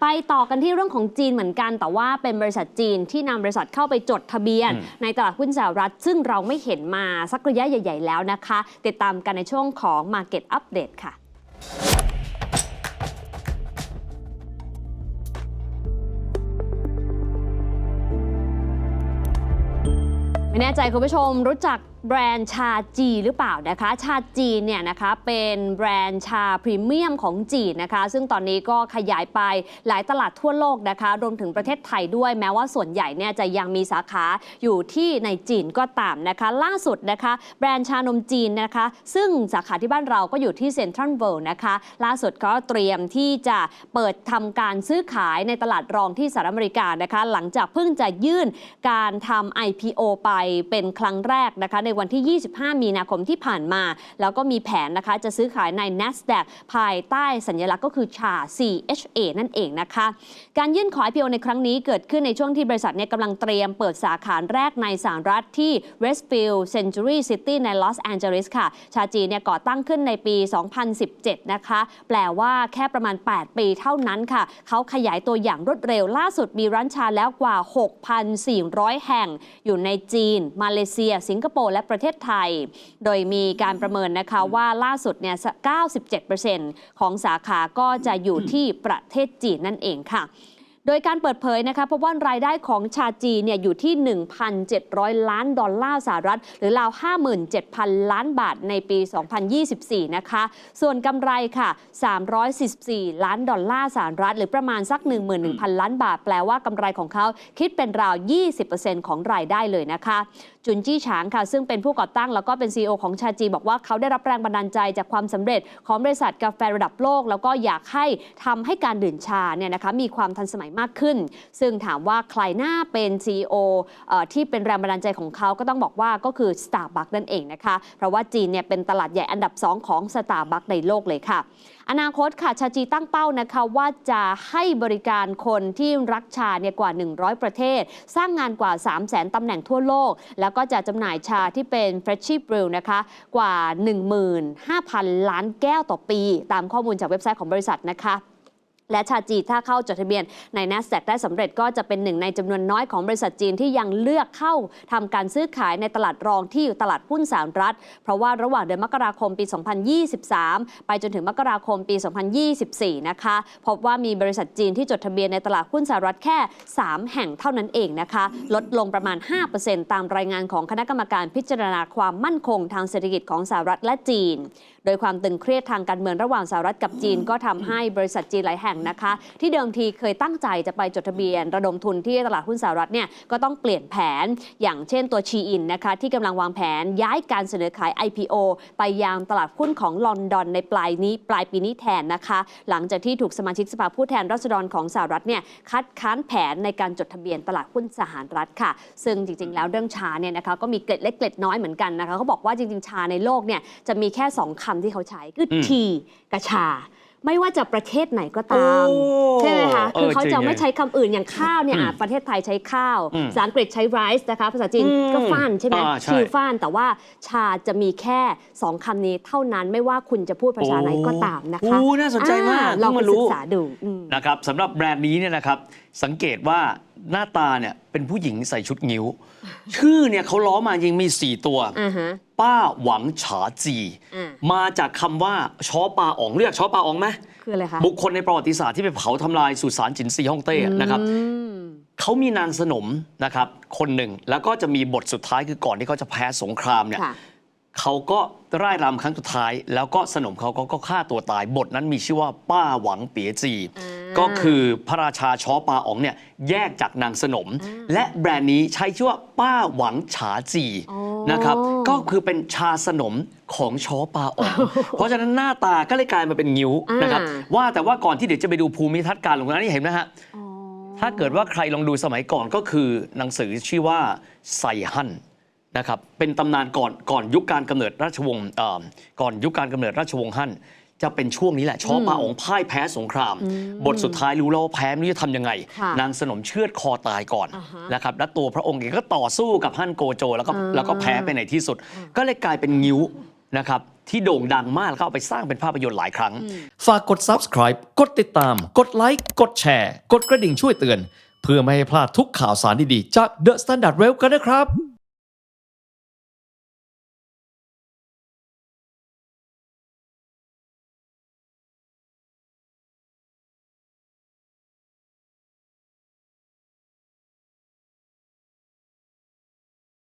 ไปต่อกันที่เรื่องของจีนเหมือนกัน แต่ว่าเป็นบริษัทจีนที่นำบริษัทเข้าไปจดทะเบียนอืมในตลาดหุ้นสหรัฐ ซึ่งเราไม่เห็นมาสักระยะใหญ่ ๆ แล้วนะคะ ติดตามกันในช่วงของ Market Update ค่ะไม่แน่ใจคุณผู้ชมรู้จักแบรนด์ชาจีหรือเปล่านะคะ ชาจีเนี่ยนะคะเป็นแบรนด์ชาพรีเมียมของจีนนะคะ ซึ่งตอนนี้ก็ขยายไปหลายตลาดทั่วโลกนะคะ รวมถึงประเทศไทยด้วยแม้ว่าส่วนใหญ่เนี่ยจะยังมีสาขาอยู่ที่ในจีนก็ตามนะคะ ล่าสุดนะคะ แบรนด์ชานมจีนนะคะ ซึ่งสาขาที่บ้านเราก็อยู่ที่เซ็นทรัลเวิลด์นะคะ ล่าสุดก็เตรียมที่จะเปิดทำการซื้อขายในตลาดรองที่สหรัฐอเมริกานะคะ หลังจากเพิ่งจะยื่นการทำ IPO ไปเป็นครั้งแรกนะคะในวันที่ 25 มีนาคมที่ผ่านมา แล้วก็มีแผนนะคะจะซื้อขายใน NASDAQ ภายใต้สัญลักษณ์ก็คือชา CHA นั่นเองนะคะ การยื่นขอ IPO ในครั้งนี้เกิดขึ้นในช่วงที่บริษัทเนี่ยกำลังเตรียมเปิดสาขาแรกในสหรัฐที่ Westfield Century City ในลอสแอนเจลิสค่ะ ชาจีเนี่ยก่อตั้งขึ้นในปี 2017 นะคะ แปลว่าแค่ประมาณ 8 ปีเท่านั้นค่ะ เขาขยายตัวอย่างรวดเร็วล่าสุดมีร้านชาแล้วกว่า 6,400 แห่ง อยู่ในจีน มาเลเซีย สิงคโปร์และประเทศไทย โดยมีการประเมินนะคะว่าล่าสุดเนี่ย 97%ของสาขาก็จะอยู่ที่ประเทศจีนนั่นเองค่ะ โดยการเปิดเผยนะคะพบว่ารายได้ของชาจีเนี่ยอยู่ที่ 1,700 ล้านดอลลาร์สหรัฐ หรือราว 57,000 ล้านบาทในปี 2024 นะคะ ส่วนกำไรค่ะ 344 ล้านดอลลาร์สหรัฐ หรือประมาณสัก 11,000 ล้านบาท แปลว่ากำไรของเขาคิดเป็นราว 20%ของรายได้เลยนะคะจุนจี้ฉางค่ะ ซึ่งเป็นผู้ก่อตั้งแล้วก็เป็น CEO ของชาจี บอกว่าเขาได้รับแรงบันดาลใจจากความสำเร็จของบริษัทกาแฟระดับโลก แล้วก็อยากให้ทำให้การดื่มชาเนี่ยนะคะมีความทันสมัยมากขึ้น ซึ่งถามว่าใครน่าเป็น CEO เอ่อที่เป็นแรงบันดาลใจของเขาก็ต้องบอกว่าก็คือ Starbucks นั่นเองนะคะ เพราะว่าจีนเนี่ยเป็นตลาดใหญ่อันดับ 2 ของ Starbucks ในโลกเลยค่ะ อนาคตค่ะชาจีตั้งเป้านะคะว่าจะให้บริการคนที่รักชาเนี่ยกว่า 100 ประเทศ สร้างงานกว่า 3 0 0 0 0 0ตำแหน่งทั่วโลก แล้วก็จะจำหน่ายชาที่เป็น f r e s h y Brew นะคะกว่า 15,000 ล้านแก้วต่อปี ตามข้อมูลจากเว็บไซต์ของบริษัทนะคะ และชาจีถ้าเข้าจดทะเบียนใน NASDAQ ได้สำเร็จก็จะเป็นหนึ่งในจำนวนน้อยของบริษัทจีนที่ยังเลือกเข้าทำการซื้อขายในตลาดรองที่อยู่ตลาดหุ้นสหรัฐ เพราะว่าระหว่างเดือนมกราคมปี 2023 ไปจนถึงมกราคมปี 2024 นะคะ พบว่ามีบริษัทจีนที่จดทะเบียนในตลาดหุ้นสหรัฐแค่ 3 แห่งเท่านั้นเองนะคะ ลดลงประมาณ 5%ตามรายงานของคณะกรรมการพิจารณาความมั่นคงทางเศรษฐกิจของสหรัฐและจีน โดยความตึงเครียดทางการเมืองระหว่างสหรัฐกับจีนก็ทำให้บริษัทจีนหลายแห่งนะคะ ที่เดิมทีเคยตั้งใจจะไปจดทะเบียน ระดมทุนที่ตลาดหุ้นสหรัฐเนี่ยก็ต้องเปลี่ยนแผนอย่างเช่นตัวชีอินนะคะที่กำลังวางแผนย้ายการเสนอขาย IPO ไปยังตลาดหุ้นของลอนดอนในปลายนี้ปลายปีนี้แทนนะคะ หลังจากที่ถูกสมาชิกสภาผู้แทนราษฎรของสหรัฐเนี่ยคัดค้านแผนในการจดทะเบียนตลาดหุ้นสหรัฐค่ะ ซึ่งจริง ๆ แล้วเรื่องชาเนี่ยนะคะก็มีเกล็ดเล็กเกล็ดน้อยเหมือนกันนะคะเขาบอกว่าจริง ๆ ชาในโลกเนี่ยจะมีแค่สองคำที่เขาใช้คืออมทีกับชา ไม่ว่าจะประเทศไหนก็ตามโอ้ใช่ไหมคะเออคือเขาจริงจะไม่ไงใช้คำอื่นอย่างข้าวเนี่ยอืมอะประเทศไทยใช้ข้าวอืมภาษาอังกฤษใช้ rice นะคะ ภาษาจีนอืมก็ฟ้านใช่ไหมอ่าใช่ชื่อฟ้าน แต่ว่าชาจะมีแค่สองคำนี้เท่านั้นไม่ว่าคุณจะพูดภาษาไหนก็ตามนะคะโอ้น่าสนใจมากอ่ลองไปเพิ่งมารู้ศึกษาดูอืมนะครับสำหรับแบรนด์นี้เนี่ยนะครับสังเกตว่าหน้าตาเนี่ยเป็นผู้หญิงใส่ชุดงิ้ว ชื่อเนี่ยเขาล้อมาจริงมี 4 ตัวอ่าฮะป้าหวังฉาจีอ่า มาจากคำว่าช้อปาอ๋องเรียกช้อปาอ๋องไหมคืออะไรคะบุคคลในประวัติศาสตร์ที่ไปเผาทำลายสุสานจินซีฮ่องเต้นะครับ อืม เขามีนางสนมนะครับคนหนึ่งแล้วก็จะมีบทสุดท้ายคือก่อนที่เขาจะแพ้สงครามเนี่ยค่ะ เขาก็ร่ายรำครั้งสุดท้าย แล้วก็สนมเขาก็ก็ฆ่าตัวตาย บทนั้นมีชื่อว่าป้าหวังเปียจี อ่า ก็คือพระราชาช้อปาอ๋องเนี่ยแยกจากนางสนม และแบรนด์นี้ใช้ชื่อว่าป้าหวังฉาจีอ๋อนะครับก็คือเป็นชาสนมของช้อปาอ๋องเพราะฉะนั้นหน้าตาก็เลยกลายมาเป็นงิ้วอ่านนะครับว่าแต่ว่าก่อนที่เดี๋ยวจะไปดูภูมิทัศน์การลงนั้นนี่เห็นไหมฮะอ๋อถ้าเกิดว่าใครลองดูสมัยก่อนก็คือหนังสือชื่อว่าไซฮั่นนะครับเป็นตำนานก่อนก่อนยุคการกำเนิดราชวงศ์เอ่อก่อนยุคการกำเนิดราชวงศ์ฮั่น จะเป็นช่วงนี้แหละช้อปาองพ่ายแพ้สงคราม บทสุดท้ายรู้แล้วว่าแพ้ไม่รู้จะทำยังไงค่ะนางสนมเชือดคอตายก่อนอ่าฮะนะครับและตัวพระองค์เองก็ต่อสู้กับฮั่นโกโจ แล้วก็อ่าแล้วก็แพ้ไปในที่สุด ก็เลยกลายเป็นงิ้วนะครับที่โด่งดังมากแล้วก็เอาไปสร้างเป็นภาพยนตร์หลายครั้ง ฝากกด subscribe กดติดตาม กดไลค์กดแชร์กดกระดิ่งช่วยเตือน เพื่อไม่ให้พลาดทุกข่าวสารดีๆจาก The Standard Well กันนะครับ